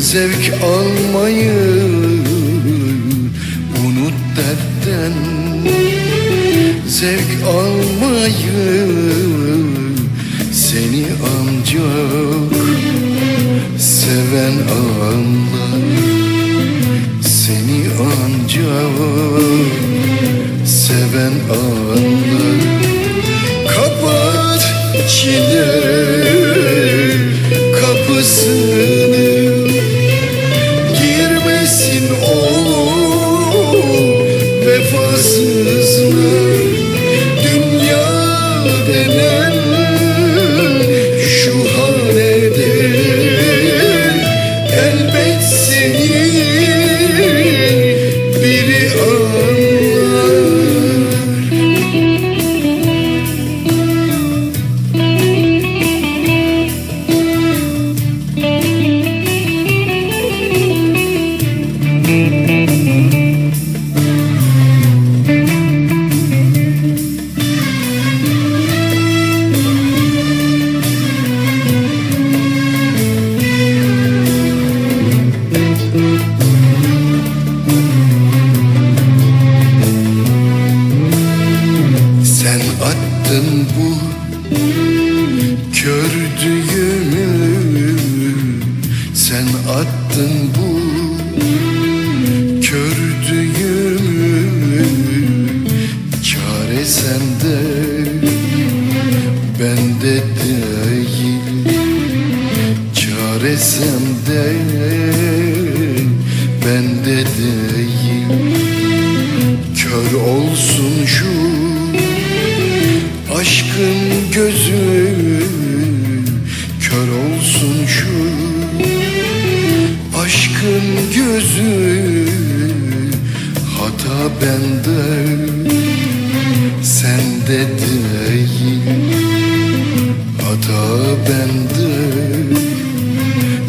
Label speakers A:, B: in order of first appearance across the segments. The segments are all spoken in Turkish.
A: zevk almayı Unut dertten. Zevk almayı Seni ancak seven anlar. Seni ancak seven anlar. Kapat çile kapısını bu kör düğümü Sen attın bu kör düğümü Çare sende bende değil. Çare sende bende değil. Kör olsun gözüm kör olsun şu Aşkın gözü hata bende Sende değil hata bende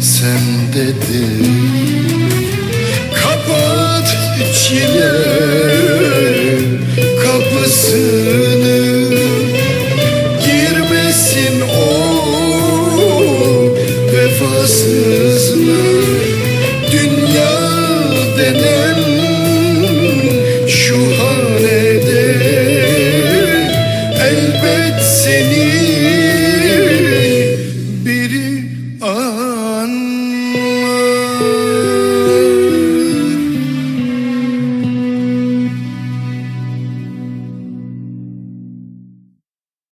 A: Sende değil. Kapat çile kapısını.